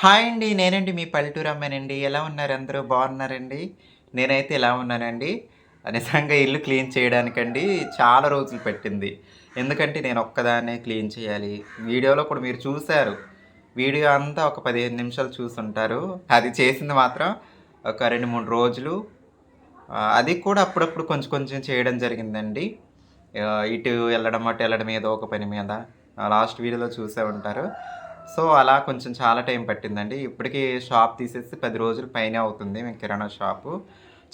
Hi అండి నేనండి మీ పల్లెటూరు అమ్మానండి. ఎలా ఉన్నారు అందరూ? బాగున్నారండి? నేనైతే ఎలా ఉన్నానండి? నిజంగా ఇల్లు క్లీన్ చేయడానికండి చాలా రోజులు పెట్టింది. ఎందుకంటే నేను ఒక్కదాన్నే క్లీన్ చేయాలి. వీడియోలో కూడా మీరు చూశారు. వీడియో అంతా ఒక పదిహేను నిమిషాలు చూసుంటారు. అది చేసింది మాత్రం ఒక రెండు మూడు రోజులు. అది కూడా అప్పుడప్పుడు కొంచెం కొంచెం చేయడం జరిగిందండి. ఇటు వెళ్ళడం అటు వెళ్ళడం ఏదో ఒక పని మీద. లాస్ట్ వీడియోలో చూసే ఉంటారు. సో అలా కొంచెం చాలా టైం పట్టిందండి. ఇప్పటికీ షాప్ తీసేసి పది రోజులు పైనే అవుతుంది మేము కిరాణా షాపు.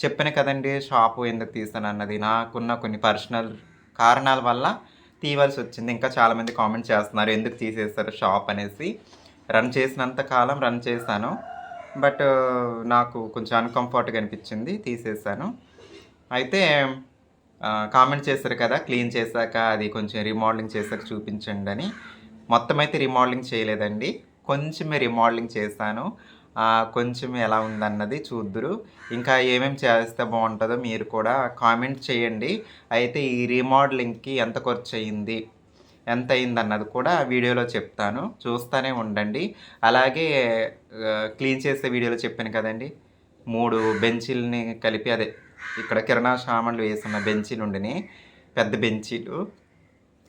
చెప్పిన కదండి షాపు ఎందుకు తీసాను అన్నది. నాకున్న కొన్ని పర్సనల్ కారణాల వల్ల తీయవలసి వచ్చింది. ఇంకా చాలామంది కామెంట్ చేస్తున్నారు ఎందుకు తీసేస్తారు షాప్ అనేసి. రన్ చేసినంత కాలం రన్ చేశాను. బట్ నాకు కొంచెం అన్కంఫర్ట్గా అనిపించింది తీసేసాను అయితే కామెంట్ చేశారు కదా క్లీన్ చేశాక అది కొంచెం రీమోడలింగ్ చేశాక చూపించండి అని. మొత్తం అయితే రీమోడలింగ్ చేయలేదండి. కొంచెమే రీమోడలింగ్ చేశాను. కొంచెం ఎలా ఉందన్నది చూద్దురు. ఇంకా ఏమేమి చేస్తే బాగుంటుందో మీరు కూడా కామెంట్ చేయండి. అయితే ఈ రీమోడలింగ్కి ఎంత ఖర్చు అయ్యింది ఎంత అయింది అన్నది కూడా వీడియోలో చెప్తాను. చూస్తూనే ఉండండి. అలాగే క్లీన్ చేసే వీడియోలో చెప్పాను కదండి. మూడు బెంచీలని కలిపి అదే ఇక్కడ కిరణా సామాన్లు వేసిన బెంచీలు ఉండిని పెద్ద బెంచీలు.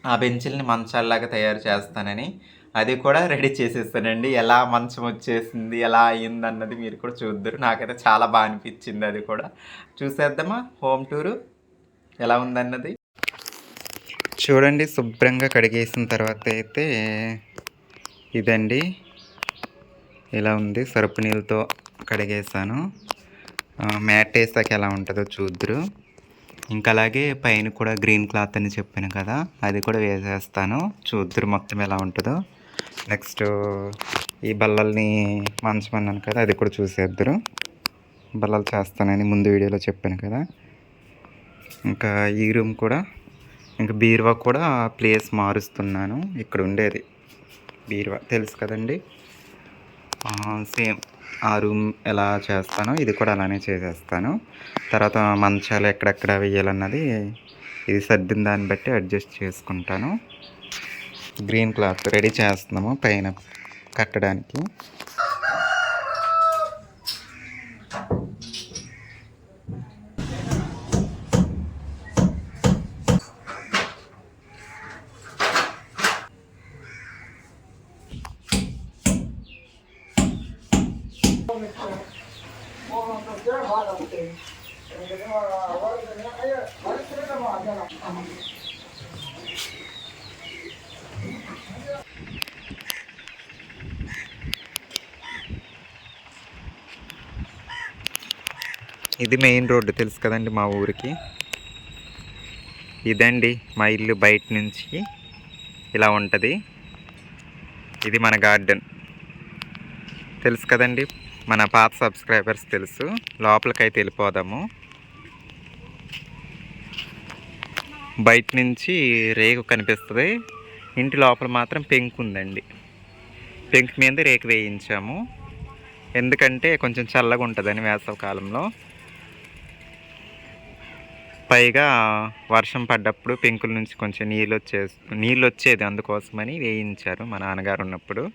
ఆ బెంచీలని మంచాల్లాగా తయారు చేస్తానని అది కూడా రెడీ చేసేస్తానండి. ఎలా మంచం వచ్చేసింది ఎలా అయ్యింది అన్నది మీరు కూడా చూద్దరు. నాకైతే చాలా బాగా అనిపించింది అది కూడా. చూసేద్దామా? హోమ్ టూరు ఎలా ఉందన్నది? చూడండి శుభ్రంగా కడిగేసిన తర్వాత అయితే ఇదండి. ఇలా ఉంది. సరుపు నీళ్ళతో కడిగేసాను మ్యాట్ వేసాక ఎలా ఉంటుందో చూద్దరు. ఇంకా అలాగే పైన కూడా గ్రీన్ క్లాత్ అని చెప్పాను కదా అది కూడా వేసేస్తాను. చూద్దరు మొత్తం ఎలా ఉంటుందో. నెక్స్ట్ ఈ బల్లల్ని మంచం అన్నాను కదా అది కూడా చూసేద్దరు. బల్లలు చేస్తానని ముందు వీడియోలో చెప్పాను కదా. ఇంకా ఈ రూమ్ కూడా ఇంకా బీరువా కూడా ప్లేస్ మారుస్తున్నాను. ఇక్కడ ఉండేది బీరువా. తెలుసు కదండి? సేమ్. ఆ రూమ్ ఎలా చేస్తానో ఇది కూడా అలానే చేసేస్తాను. తర్వాత మంచాలు ఎక్కడెక్కడ వేయాలన్నది ఇది సర్దిన దాన్ని బట్టి అడ్జస్ట్ చేసుకుంటాను. గ్రీన్ క్లాత్ రెడీ చేస్తున్నాము పైన కట్టడానికి. ఇది మెయిన్ రోడ్డు తెలుసు కదండి మా ఊరికి. ఇదండి మా ఇల్లు బయట నుంచి ఇలా ఉంటుంది. ఇది మన గార్డెన్. తెలుసు కదండి? మన పాత సబ్స్క్రైబర్స్ తెలుసు. లోపలికైతే వెళ్ళిపోదాము. బయట నుంచి రేకు కనిపిస్తుంది. ఇంటి లోపల మాత్రం పెంకు ఉందండి. పెంకు మీద రేకు వేయించాము. ఎందుకంటే కొంచెం చల్లగా ఉంటుందని వేసవ కాలంలో. పైగా వర్షం పడ్డప్పుడు పెంకుల నుంచి కొంచెం నీళ్ళు వచ్చే నీళ్ళు వచ్చేది అందుకోసమని వేయించారు మా నాన్నగారు ఉన్నప్పుడు.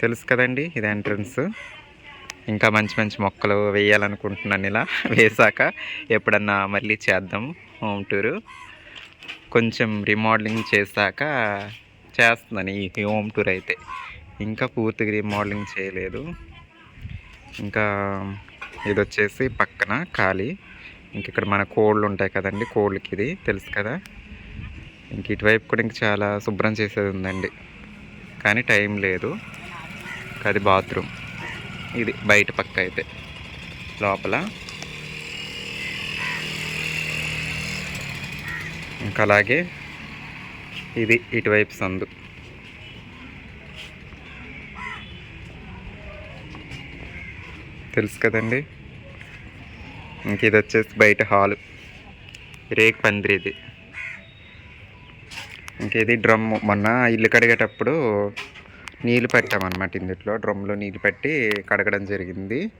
తెలుసు కదండి ఇది ఎంట్రన్స్. ఇంకా మంచి మంచి మొక్కలు వేయాలనుకుంటున్నాను ఇలా వేసాక ఎప్పుడన్నా మళ్ళీ చేద్దాం హోమ్ టూరు. కొంచెం రిమోడలింగ్ చేశాక చేస్తున్నాను ఈ హోమ్ టూర్ అయితే. ఇంకా పూర్తిగా రిమోడలింగ్ చేయలేదు. ఇంకా ఇది వచ్చేసి పక్కన ఖాళీ. ఇంక ఇక్కడ మన కోళ్ళు ఉంటాయి కదండి కోళ్ళకి ఇది తెలుసు కదా. ఇంక ఇటువైపు కూడా ఇంక చాలా శుభ్రం చేసేది ఉందండి. కానీ టైం లేదు. అది బాత్రూమ్. ఇది బయట పక్క అయితే లోపల. ఇంకా అలాగే ఇది ఇటువైపు సందు. తెలుసు కదండి? ఇంక ఇది వచ్చేసి బయట హాలు. రేక్ పందిరి ఇది. ఇంక ఇది డ్రమ్ మొన్న ఇల్లు కడిగేటప్పుడు నీళ్ళు పెట్టామన్నమాట ఇందులో డ్రమ్లో నీళ్ళు పెట్టి కడగడం జరిగింది.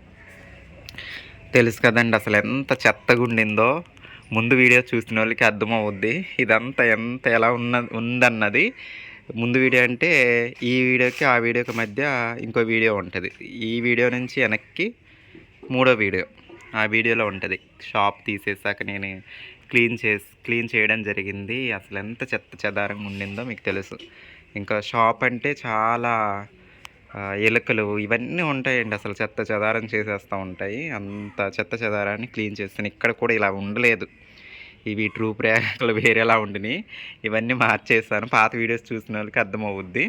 తెలుసు కదండి అసలు ఎంత చెత్తగా ఉండిందో. ముందు వీడియో చూసిన వాళ్ళకి అర్థమవుద్ది. ఇదంతా ఎంత ఎలా ఉన్న ఉందన్నది. ముందు వీడియో అంటే ఈ వీడియోకి ఆ వీడియోకి మధ్య ఇంకో వీడియో ఉంటుంది. ఈ వీడియో నుంచి వెనక్కి మూడో వీడియో. ఆ వీడియోలో ఉంటుంది. షాప్ తీసేసాక నేను క్లీన్ చేసి క్లీన్ చేయడం జరిగింది. అసలు ఎంత చెత్త చెదారంగా ఉండిందో మీకు తెలుసు. ఇంకా షాప్ అంటే చాలా ఎలుకలు ఇవన్నీ ఉంటాయండి. అసలు చెత్త చెదారం చేసేస్తూ ఉంటాయి. అంత చెత్త చెదారాన్ని క్లీన్ చేస్తాను. ఇక్కడ కూడా ఇలా ఉండలేదు. ఇవి ట్రూ ప్రయాణాలు వేరేలా ఉండినాయి. ఇవన్నీ మార్చేసాను. పాత వీడియోస్ చూసిన వాళ్ళకి అర్థమవుద్ది.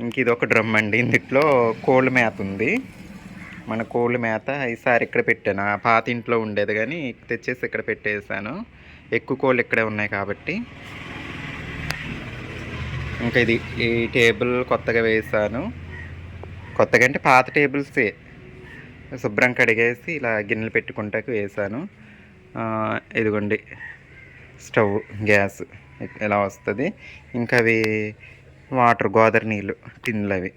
ఇంక ఇది ఒక డ్రమ్ అండి. ఇందుట్లో కోళ్ళ మేత ఉంది. మన కోళ్ళ మేత ఈసారి ఇక్కడ పెట్టాను. ఆ పాత ఇంట్లో ఉండేది కానీ తెచ్చేసి ఇక్కడ పెట్టేసాను. ఎక్కువ కోళ్ళు ఇక్కడే ఉన్నాయి కాబట్టి. ఇంకా ఇది ఈ టేబుల్ కొత్తగా వేసాను కొత్తగా అంటే పాత టేబుల్సే. శుభ్రం కడిగేసి ఇలా గిన్నెలు పెట్టుకుంటాకు వేసాను ఇదిగోండి. స్టవ్ గ్యాస్ ఇలా వస్తుంది. ఇంకా అవి వాటర్ గోదావరి నీళ్ళు టిన్నులు అవి.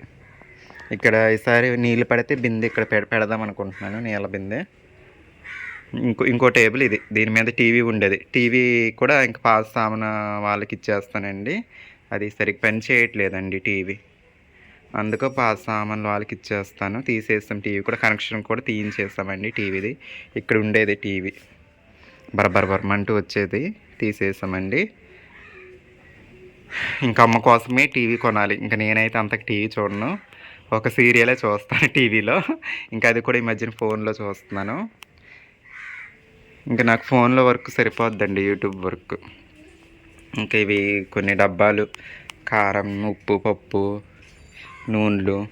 ఇక్కడ ఈసారి నీళ్ళు పడితే బిందె ఇక్కడ పెడదాం అనుకుంటున్నాను నీళ్ళ బిందె. ఇంకో ఇంకో టేబుల్ ఇది. దీని మీద టీవీ ఉండేది. టీవీ కూడా ఇంకా పాత సామాన వాళ్ళకి ఇచ్చేస్తానండి. అది సరిగ్గా పని చేయట్లేదండి టీవీ. అందుకో పాత సామాన్లు వాళ్ళకి ఇచ్చేస్తాను. తీసేస్తాం. టీవీ కూడా కనెక్షన్ కూడా తీయించేస్తామండి టీవీది. ఇక్కడ ఉండేది టీవీ. బరబర్ బర్మంటూ వచ్చేది. తీసేసామండి. ఇంకా అమ్మ కోసమే టీవీ కొనాలి. ఇంకా నేనైతే అంతకు టీవీ చూడను. ఒక సీరియలే చూస్తాను టీవీలో. ఇంకా అది కూడా ఈ మధ్యన ఫోన్లో చూస్తున్నాను. ఇంకా నాకు ఫోన్లో వర్క్ సరిపోద్దండి యూట్యూబ్ వర్క్. ఇంకా ఇవి కొన్ని డబ్బాలు. కారం ఉప్పు పప్పు నూనెలు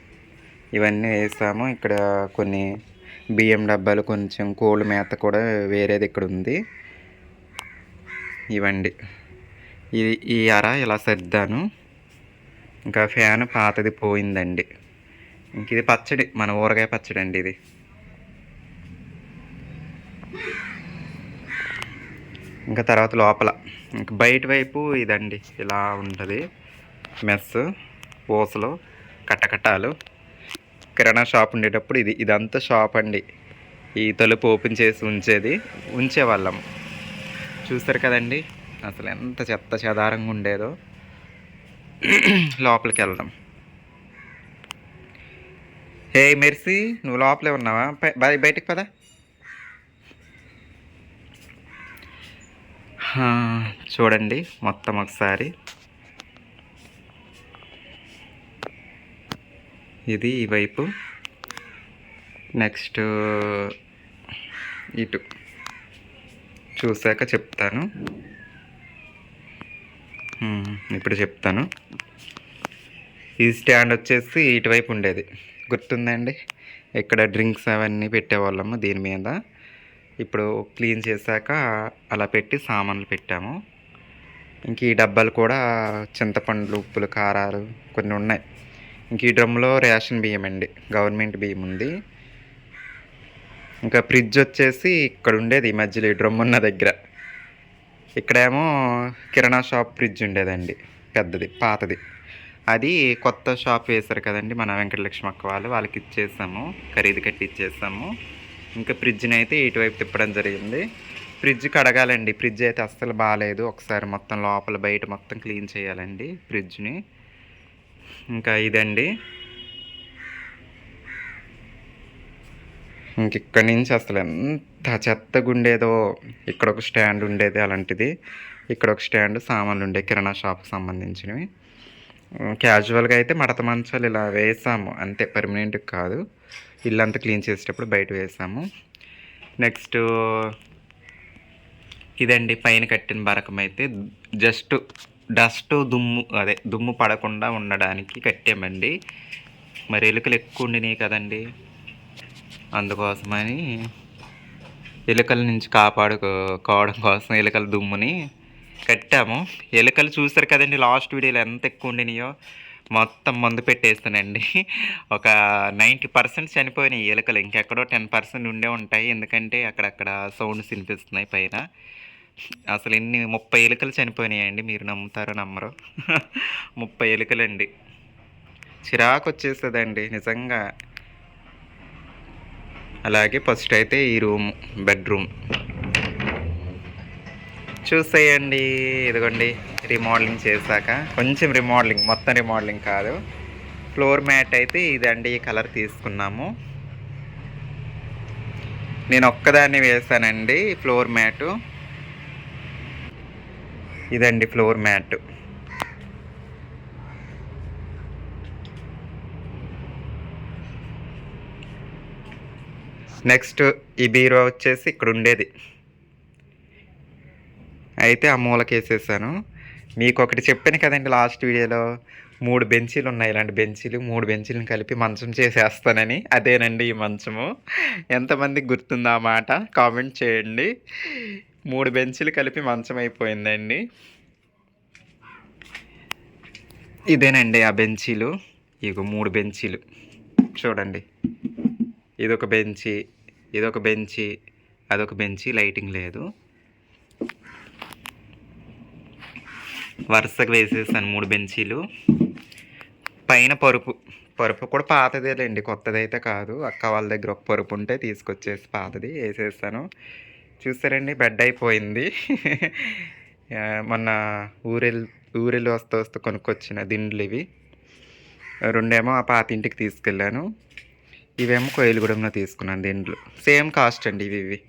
ఇవన్నీ వేసాము. ఇక్కడ కొన్ని బియ్యం డబ్బాలు కొంచెం కోళ్ళ మేత కూడా వేరేది ఇక్కడ ఉంది. ఇవండి. ఇది ఈ అర ఇలా సర్దాను. ఇంకా ఫ్యాన్ పాతది పోయిందండి. ఇంక ఇది పచ్చడి మన ఊరగాయ పచ్చడి అండి ఇది. ఇంకా తర్వాత లోపల. బయట వైపు ఇదండి. ఇలా ఉంటుంది. మెస్ ఓసలు కట్టకట్టాలు కిరాణా షాప్ ఉండేటప్పుడు ఇది ఇదంతా షాప్ అండి. ఈ తలుపు ఓపెన్ చేసి ఉంచేది ఉంచేవాళ్ళం. చూస్తారు కదండి అసలు ఎంత చెత్త చెదారంగా ఉండేదో. లోపలికి వెళ్దాం. హే మెర్సీ నువ్వు లోపలే ఉన్నావా? బయటికి పదా. చూడండి మొత్తం ఒకసారి. ఇది ఈ వైపు. నెక్స్ట్ ఇటు. చూశాక చెప్తాను. ఇప్పుడు చెప్తాను. ఈ స్టాండ్ వచ్చేసి ఇటువైపు ఉండేది. గుర్తుందండి ఇక్కడ డ్రింక్స్ అవన్నీ పెట్టేవాళ్ళము దీని మీద. ఇప్పుడు క్లీన్ చేశాక అలా పెట్టి సామాన్లు పెట్టాము. ఇంక ఈ డబ్బాలు కూడా చింతపండ్లు ఉప్పులు కారాలు కొన్ని ఉన్నాయి. ఇంక ఈ డ్రమ్లో రేషన్ బియ్యం అండి. గవర్నమెంట్ బియ్యం ఉంది. ఇంకా ఫ్రిడ్జ్ వచ్చేసి ఇక్కడ ఉండేది ఈ మధ్యలో ఈ డ్రమ్ ఉన్న దగ్గర. ఇక్కడేమో కిరాణా షాప్ ఫ్రిడ్జ్ ఉండేదండి పెద్దది పాతది. అది కొత్త షాప్ వేశారు కదండి మన వెంకటలక్ష్మి అక్క వాళ్ళు. వాళ్ళకి ఇచ్చేసాము ఖరీదు కట్టి ఇచ్చేసాము. ఇంకా ఫ్రిడ్జ్ని అయితే ఇటువైపు తిప్పడం జరిగింది. ఫ్రిడ్జ్ కడగాలండి. ఫ్రిడ్జ్ అయితే అస్సలు బాగాలేదు ఒకసారి మొత్తం లోపల బయట మొత్తం క్లీన్ చేయాలండి ఫ్రిడ్జ్ని. ఇంకా ఇదండి. ఇంక ఇక్కడి నుంచి అసలు ఎంత చెత్తగా ఉండేదో ఇక్కడ ఒక స్టాండ్ ఉండేది అలాంటిది. ఇక్కడ ఒక స్టాండ్ సామాన్లు ఉండే కిరాణా షాప్కి సంబంధించినవి. క్యాజువల్గా అయితే మడత మంచాలు ఇలా వేసాము. అంతే పర్మనెంట్ కాదు. ఇల్లంతా క్లీన్ చేసేటప్పుడు బయట వేసాము. నెక్స్ట్ ఇదండి పైన కట్టిన బరకం అయితే. జస్ట్ డస్ట్ దుమ్ము అదే దుమ్ము పడకుండా ఉండడానికి కట్టామండి. మరి ఎలుకలు ఎక్కువ ఉండినాయి కదండి. అందుకోసమని ఎలుకల నుంచి కాపాడుకోవడం కోసం ఎలుకల దుమ్ముని కట్టాము. ఎలుకలు చూస్తారు కదండి లాస్ట్ వీడియోలో ఎంత ఎక్కువ ఉండినాయో. మొత్తం మందు పెట్టేస్తానండి. ఒక నైంటీ పర్సెంట్ చనిపోయినాయి ఎలుకలు. ఇంకెక్కడో టెన్ పర్సెంట్ ఉండే ఉంటాయి. ఎందుకంటే అక్కడక్కడ సౌండ్స్ వినిపిస్తున్నాయి పైన. అసలు ఎన్ని ముప్పై ఎలుకలు చనిపోయినాయండి. మీరు నమ్ముతారో నమ్మరు. ముప్పై ఎలుకలండి. చిరాకు వచ్చేస్తుందండి నిజంగా. అలాగే ఫస్ట్ అయితే ఈ రూమ్ బెడ్రూమ్. చూసేయండి. ఇదిగోండి రిమోడలింగ్ చేశాక. కొంచెం రిమోడలింగ్ మొత్తం రిమోడలింగ్ కాదు. ఫ్లోర్ మ్యాట్ అయితే ఇదండి ఈ కలర్ తీసుకున్నాము. నేను ఒక్కదాన్ని వేసానండి ఫ్లోర్ మ్యాటు ఇదండి ఫ్లోర్ మ్యాట్ నెక్స్ట్ ఈ బీరో వచ్చేసి ఇక్కడ ఉండేది. అయితే ఆ మూలకి వేసేసాను మీకు ఒకటి చెప్పాను కదండి లాస్ట్ వీడియోలో మూడు బెంచీలు ఉన్నాయి. ఇలాంటి బెంచీలు మూడు బెంచీలను కలిపి మంచం చేసేస్తానని. అదేనండి ఈ మంచము. ఎంతమందికి గుర్తుందా మాట? కామెంట్ చేయండి. మూడు బెంచీలు కలిపి మంచం అయిపోయిందండి. ఇదేనండి ఆ బెంచీలు. ఇక మూడు బెంచీలు. చూడండి. ఇదొక బెంచి ఇదొక బెంచి అదొక బెంచి లైటింగ్ లేదు. వరుసగా వేసేసాను మూడు బెంచీలు. పైన పరుపు పరుపు కూడా పాతదేలేండి కొత్తదైతే కాదు. అక్క వాళ్ళ దగ్గర ఒక పరుపు ఉంటే తీసుకొచ్చేసి పాతది వేసేస్తాను. చూసారండి బెడ్ అయిపోయింది. మొన్న ఊరెల్ ఊరెళ్ళి వస్తూ వస్తూ కొనుక్కొచ్చిన దిండ్లు ఇవి. రెండేమో ఆ పాత ఇంటికి తీసుకెళ్ళాను. ఇవేమో కోయిలగూడెంలో తీసుకున్నాను దిండ్లు. సేమ్ కాస్ట్ అండి ఇవి ఇవి.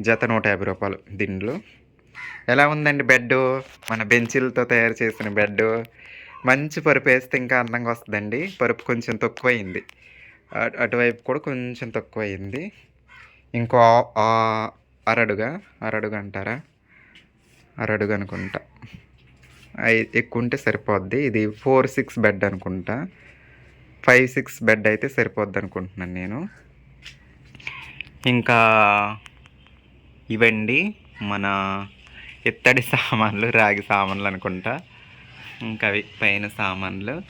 జత నూట యాభై రూపాయలు దిండ్లు. ఎలా ఉందండి బెడ్ మన బెంచీలతో తయారు చేసిన బెడ్ మంచి పరుపు వేస్తే ఇంకా అందంగా వస్తుందండి. పరుపు కొంచెం తక్కువ అయింది అటు- అటువైపు కూడా కొంచెం తక్కువ అయింది ఇంకో ఆ- అరడుగా అరడుగా అంటారా? అరడుగా అనుకుంటా. ఎక్కువ ఉంటే సరిపోద్ది. ఇది ఫోర్ సిక్స్ బెడ్ అనుకుంటా. ఫైవ్ సిక్స్ బెడ్ అయితే సరిపోద్ది అనుకుంటున్నాను నేను. ఇంకా ఇవండి మన ఇత్తడి సామాన్లు రాగి సామాన్లు అనుకుంటా. ఇంకా అవి పైన సామాన్లు.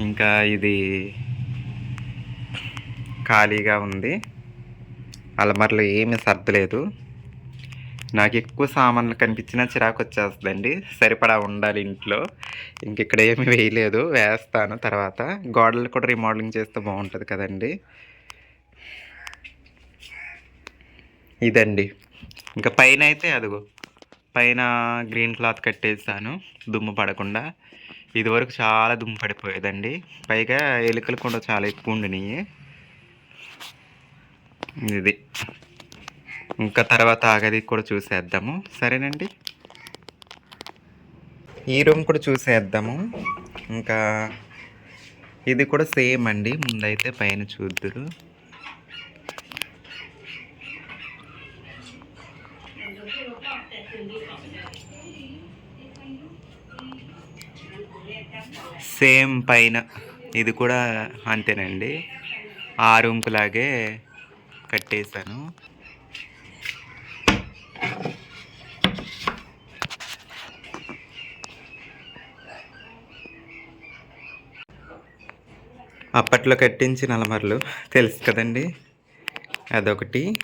ఇంకా ఇది ఖాళీగా ఉంది. అలమరలో ఏమీ సర్దలేదు. నాకు ఎక్కువ సామాన్లు కనిపించినా చిరాకు వచ్చేస్తుందండి. సరిపడా ఉండాలి ఇంట్లో. ఇంక ఇక్కడ ఏమి వేయలేదు. వేస్తాను తర్వాత. గోడలు కూడా రిమోడలింగ్ చేస్తే బాగుంటుంది కదండి. ఇదండి. ఇంకా పైన అయితే అదిగో పైన గ్రీన్ క్లాత్ కట్టేసాను దుమ్ము పడకుండా. ఇదివరకు చాలా దుమ్ము పడిపోయేదండి. పైగా ఎలుకలు కూడా చాలా ఎక్కువ ఉండినాయి. ఇది. ఇంకా తర్వాత ఆగది కూడా చూసేద్దాము. సరేనండి? ఈ రూమ్ కూడా చూసేద్దాము. ఇంకా ఇది కూడా సేమ్ అండి. ముందైతే పైన చూద్దురు. సేమ్ పైన ఇది కూడా అంతేనండి. ఆ రూమ్కి లాగే కట్టేశాను. అప్పట్లో కట్టించిన అలమరలు తెలుసు కదండి. అదొకటి.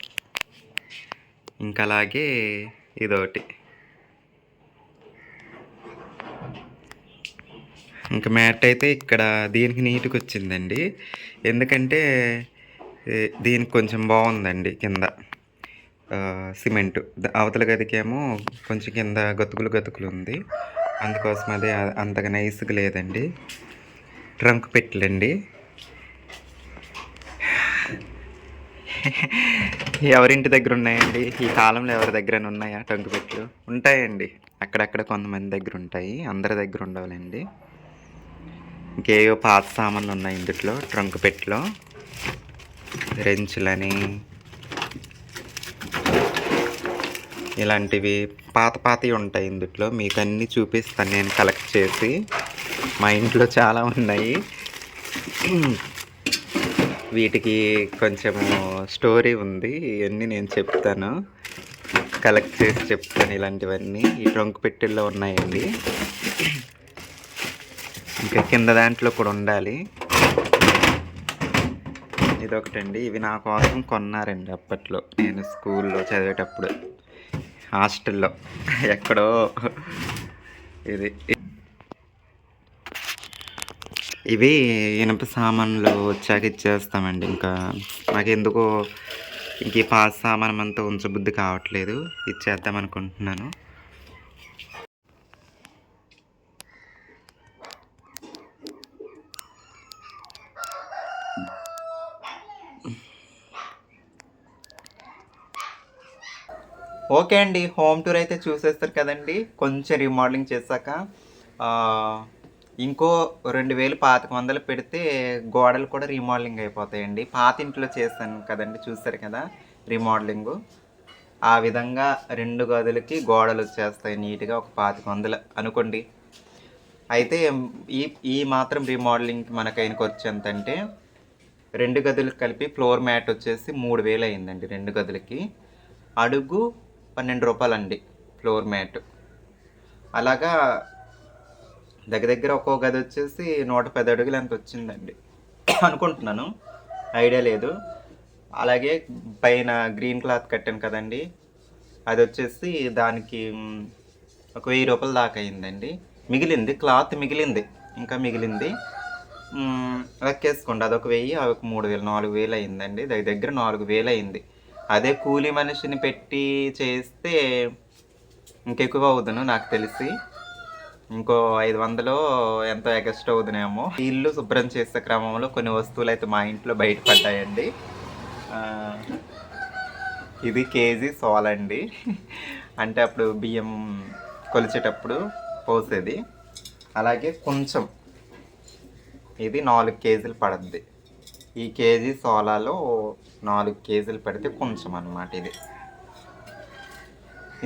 ఇంకా అలాగే ఇదొకటి. ఇంకా మ్యాట్ అయితే ఇక్కడ దీనికి నీట్గా వచ్చిందండి. ఎందుకంటే దీనికి కొంచెం బాగుందండి కింద. సిమెంట్. అవతల గదికేమో కొంచెం కింద గతుకులు గతుకులు ఉంది. అందుకోసం అదే అంతగా నైస్గా లేదండి. ట్రంక్ పెట్టలండి. ఎవరింటి దగ్గర ఉన్నాయండి? ఈ కాలంలో ఎవరి దగ్గర ఉన్నాయా ట్రంక్ పెట్లు ఉంటాయండి. అక్కడక్కడ కొంతమంది దగ్గర ఉంటాయి. అందరి దగ్గర ఉండవాలండి. ఇంకేవో పాత సామాన్లు ఉన్నాయి ఇందులో ట్రంక్ పెట్టిలో. రెంచులని ఇలాంటివి పాత పాతవి ఉంటాయి ఇందులో మీకు అన్నీ చూపిస్తాను నేను కలెక్ట్ చేసి. మా ఇంట్లో చాలా ఉన్నాయి. వీటికి కొంచెము స్టోరీ ఉంది ఇవన్నీ నేను చెప్తాను. కలెక్ట్ చేసి చెప్తాను ఇలాంటివన్నీ. ఈ ట్రంక్ పెట్టెల్లో ఉన్నాయండి. ఇంకా కింద దాంట్లో కూడా ఉండాలి. ఇదొకటండి. ఇవి నా కోసం కొన్నారండి అప్పట్లో. నేను స్కూల్లో చదివేటప్పుడు. హాస్టల్లో. ఎక్కడో ఇది. ఇవి ఇనప సామాన్లు వచ్చాక ఇచ్చేస్తామండి ఇంకా. నాకు ఎందుకో ఇంక ఈ పాత సామానం అంతా ఉంచబుద్ధి కావట్లేదు. ఇచ్చేద్దాం అనుకుంటున్నాను ఓకే అండి. హోమ్ టూర్ అయితే చూసేస్తారు కదండి. కొంచెం రీమోడలింగ్ చేశాక ఇంకో రెండు వేలు పాతిక వందలు పెడితే గోడలు కూడా రీమోడలింగ్ అయిపోతాయండి. పాత ఇంట్లో చేశాను కదండి. చూస్తారు కదా రీమోడలింగ్. ఆ విధంగా రెండు గదులకి గోడలు వచ్చేస్తాయి నీట్గా ఒక పాతిక వందలు అనుకోండి. అయితే ఈ ఈ మాత్రం రీమోడలింగ్కి మనకు అయిన ఖర్చు ఎంత అంటే రెండు గదులకు కలిపి ఫ్లోర్ మ్యాట్ వచ్చేసి మూడు వేలు అయిందండి రెండు గదులకి. అడుగు పన్నెండు రూపాయలు అండి ఫ్లోర్ మ్యాట్. అలాగా దగ్గర దగ్గర ఒక్కో గది వచ్చేసి నూట పది అడుగులు ఎంత వచ్చిందండి. అనుకుంటున్నాను. ఐడియా లేదు. అలాగే పైన గ్రీన్ క్లాత్ కట్టాను కదండి. అది వచ్చేసి దానికి ఒక వెయ్యి రూపాయలు దాకా అయిందండి. మిగిలింది క్లాత్ మిగిలింది ఇంకా మిగిలింది. లెక్కేసుకోండి. అదొక వెయ్యి అదొక మూడు వేలు నాలుగు వేలు అయిందండి. దగ్గర దగ్గర నాలుగు వేలు అయింది. అదే కూలి మనిషిని పెట్టి చేస్తే ఇంకెక్కువ అవుదును నాకు తెలిసి. ఇంకో ఐదు వందలు ఎంతో ఎగస్ట్ అవుతున్నాయేమో. ఇల్లు శుభ్రం చేసే క్రమంలో కొన్ని వస్తువులు అయితే మా ఇంట్లో బయటపడ్డాయండి ఇది కేజీ సోల్ అండి. అంటే అప్పుడు బియ్యం కొలిచేటప్పుడు పోసేది. అలాగే కొంచెం. ఇది నాలుగు కేజీలు పడుద్ది. ఈ కేజీ సోలాలో నాలుగు కేజీలు పెడితే కొంచెం అన్నమాట ఇది.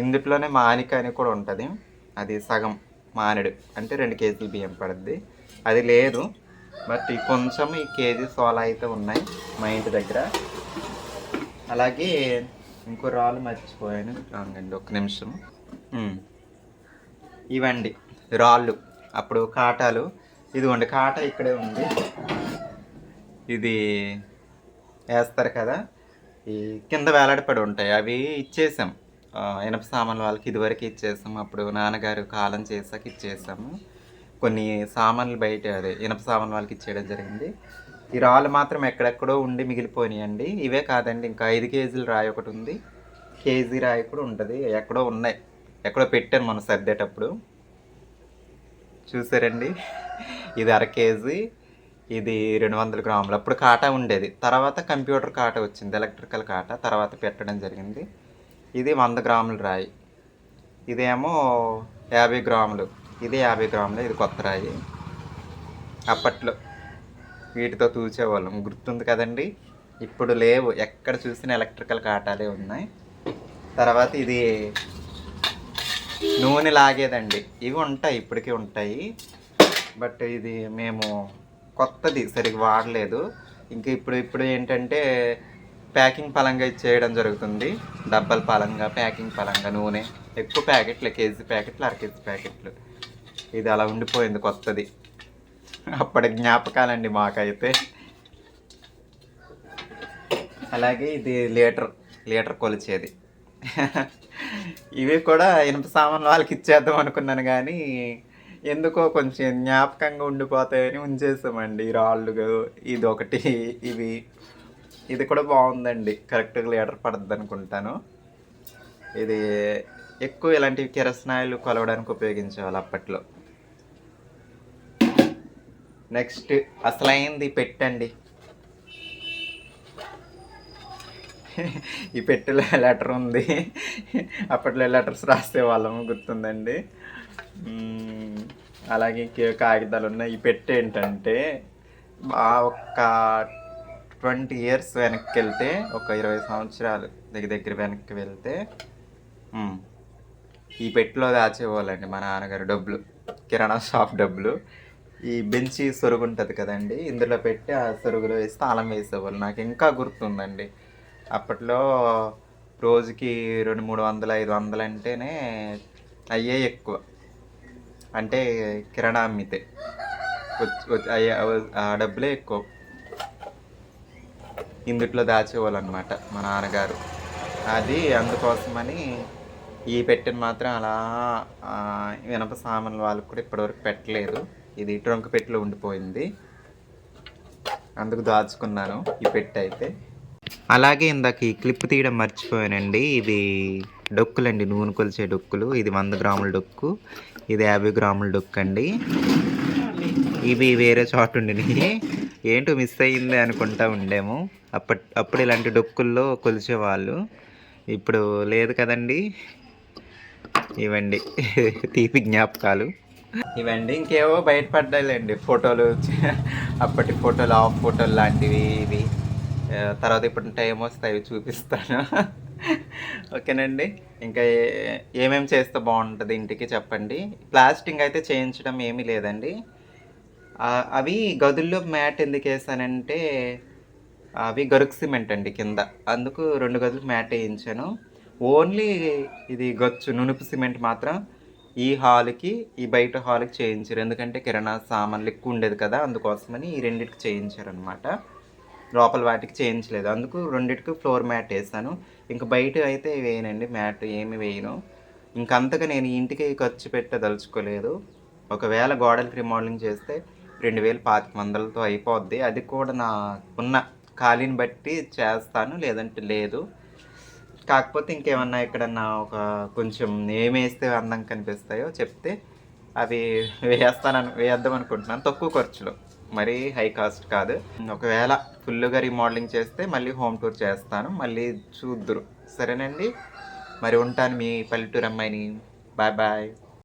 ఇందుట్లోనే మానిక అని కూడా ఉంటుంది. అది సగం మానేడు. అంటే రెండు కేజీలు బియ్యం పడుద్ది. అది లేదు. బట్ కొంచెం ఈ కేజీ సోలా అయితే ఉన్నాయి మా ఇంటి దగ్గర. అలాగే ఇంకో రాళ్ళు మర్చిపోయాను. అండి ఒక్క నిమిషం. ఇవండి రాళ్ళు. అప్పుడు కాటాలు. ఇదిగోండి కాట ఇక్కడే ఉంది. ఇది వేస్తారు కదా. ఈ కింద వేలాడపడి ఉంటాయి. అవి ఇచ్చేసాం. ఇనప సామాన్లు వాళ్ళకి ఇదివరకు ఇచ్చేసాం. అప్పుడు నాన్నగారు కాలం చేసాక ఇచ్చేసాము. కొన్ని సామాన్లు బయట అదే ఇనప సామాన్లు వాళ్ళకి ఇచ్చేయడం జరిగింది. ఈ రాళ్ళు మాత్రం ఎక్కడెక్కడో ఉండి మిగిలిపోయినాయండి. ఇవే కాదండి ఇంకా ఐదు కేజీలు రాయి ఒకటి ఉంది. కేజీ రాయి కూడా ఉంటుంది. ఎక్కడో ఉన్నాయి. ఎక్కడో పెట్టాను మనం సర్దేటప్పుడు. చూసారండి? ఇది అర కేజీ. ఇది రెండు వందల గ్రాములు. అప్పుడు కాటా ఉండేది. తర్వాత కంప్యూటర్ కాటా వచ్చింది. ఎలక్ట్రికల్ కాటా. తర్వాత పెట్టడం జరిగింది. ఇది వంద గ్రాముల రాయి. ఇదేమో యాభై గ్రాములు. ఇది యాభై గ్రాములు ఇది కొత్త రాయి. అప్పట్లో వీటితో తూచేవాళ్ళం. గుర్తుంది కదండి? ఇప్పుడు లేవు. ఎక్కడ చూసిన ఎలక్ట్రికల్ కాటాలే ఉన్నాయి. తర్వాత ఇది నూనె లాగేదండి. ఇవి ఉంటాయి ఇప్పటికీ ఉంటాయి. బట్ ఇది మేము కొత్తది సరిగ్గా వాడలేదు. ఇంకా ఇప్పుడు ఇప్పుడు ఏంటంటే ప్యాకింగ్ పలంగా ఇది చేయడం జరుగుతుంది. డబ్బల పలంగా ప్యాకింగ్ పలంగా నూనె. ఎక్కువ ప్యాకెట్లు కేజీ ప్యాకెట్లు అర కేజీ ప్యాకెట్లు. ఇది అలా ఉండిపోయింది కొత్తది. అప్పటి జ్ఞాపకాలండి మాకైతే. అలాగే ఇది లీటర్ లీటర్ కొలిచేది. ఇవి కూడా ఇనుప సామాన్లు వాళ్ళకి ఇచ్చేద్దాం అనుకున్నాను కానీ ఎందుకో కొంచెం జ్ఞాపకంగా ఉండిపోతాయని ఉంచేసామండి రాళ్ళు. ఇది ఒకటి ఇవి. ఇది కూడా బాగుందండి. కరెక్ట్గా లీటర్ పడుతుంది అనుకుంటాను. ఇది ఎక్కువ ఇలాంటివి కిరసనాయిలు కొలవడానికి ఉపయోగించేవాళ్ళు అప్పట్లో. నెక్స్ట్ అసలైంది పెట్టండి ఈ పెట్టెలో లెటర్ ఉంది. అప్పట్లో లెటర్స్ రాసే వాళ్ళము గుర్తుందండి. అలాగే కాగితాలు ఉన్నాయి. ఈ పెట్టె ఏంటంటే ఒక ట్వంటీ ఇయర్స్ వెనక్కి వెళ్తే ఒక ఇరవై సంవత్సరాలు దగ్గర దగ్గర వెనక్కి వెళ్తే ఈ పెట్టిలో దాచేవాళ్ళండి మా నాన్నగారు డబ్బులు. కిరాణా షాప్ డబ్బులు. ఈ బెంచి సొరుగు ఉంటుంది కదండి ఇందులో పెట్టి ఆ సొరుగులో వేసి తాళం వేసేవాళ్ళు. నాకు ఇంకా గుర్తుందండి. అప్పట్లో రోజుకి రెండు మూడు వందలు ఐదు వందలు అంటేనే అయ్యే ఎక్కువ. అంటే కిరాణా అమ్మితే. ఆ డబ్బులే ఎక్కువ. ఇందుట్లో దాచేవాళ్ళు అనమాట మా నాన్నగారు. అది అందుకోసమని ఈ పెట్టిన మాత్రం అలా వినప సామాన్లు వాళ్ళకి కూడా ఇప్పటివరకు పెట్టలేదు. ఇది ట్రంక్ పెట్టిలో ఉండిపోయింది. అందుకు దాచుకున్నాను ఈ పెట్టె అయితే. అలాగే ఇందాక ఈ క్లిప్ తీయడం మర్చిపోయానండి. ఇది డొక్కులండి. నూనె కొలిచే డొక్కులు. ఇది వంద గ్రాముల డొక్కు. ఇది యాభై గ్రాముల డొక్కు అండి ఇవి వేరే చోట ఉండినాయి ఏంటో మిస్ అయ్యింది అనుకుంటా ఉండేము. అప్పట్ అప్పుడు ఇలాంటి డొక్కుల్లో కొలిచేవాళ్ళు. ఇప్పుడు లేదు కదండి. ఇవండి. తీపి జ్ఞాపకాలు. ఇవండి. ఇంకేవో బయటపడ్డాయిలేండి. ఫోటోలు అప్పటి ఫోటోలు ఆఫ్ ఫోటోలు లాంటివి ఇవి. తర్వాత ఇప్పుడు టైం వస్తే అవి చూపిస్తాను. ఓకేనండి. ఇంకా ఏమేమి చేస్తే బాగుంటుంది ఇంటికి చెప్పండి. ప్లాస్టింగ్ అయితే చేయించడం ఏమీ లేదండి. అవి గదుల్లో మ్యాట్ ఎందుకు వేసానంటే అవి గరుకు సిమెంట్ అండి కింద. అందుకు రెండు గదులు మ్యాట్ వేయించాను. ఓన్లీ ఇది గచ్చు నునుపు సిమెంట్ మాత్రం ఈ హాల్కి ఈ బయట హాల్కి చేయించారు. ఎందుకంటే కిరాణా సామాన్లు ఎక్కువ ఉండేది కదా అందుకోసమని ఈ రెండింటికి చేయించారు అనమాట లోపల వాటికి చేయించలేదు. అందుకు రెండింటికి ఫ్లోర్ మ్యాట్ వేసాను. ఇంకా బయట అయితే వేయనండి మ్యాట్ ఏమి వేయను. ఇంకంతగా నేను ఇంటికి ఖర్చు పెట్టదలుచుకోలేదు. ఒకవేళ గోడలకి రిమోడలింగ్ చేస్తే రెండు వేలు పాతిక వందలతో అయిపోద్ది. అది కూడా నా ఉన్న ఖాళీని బట్టి చేస్తాను లేదంటే లేదు. కాకపోతే ఇంకేమన్నా ఎక్కడన్నా ఒక కొంచెం ఏమి వేస్తే అందం కనిపిస్తాయో చెప్తే అవి వేస్తానని వేద్దాం అనుకుంటున్నాను తక్కువ ఖర్చులో. మరీ హై కాస్ట్ కాదు. ఒకవేళ ఫుల్గా రీమోడలింగ్ చేస్తే మళ్ళీ హోమ్ టూర్ చేస్తాను. మళ్ళీ చూద్దురు. సరేనండి? మరి ఉంటాను మీ పల్లెటూరు అమ్మాయిని. Bye bye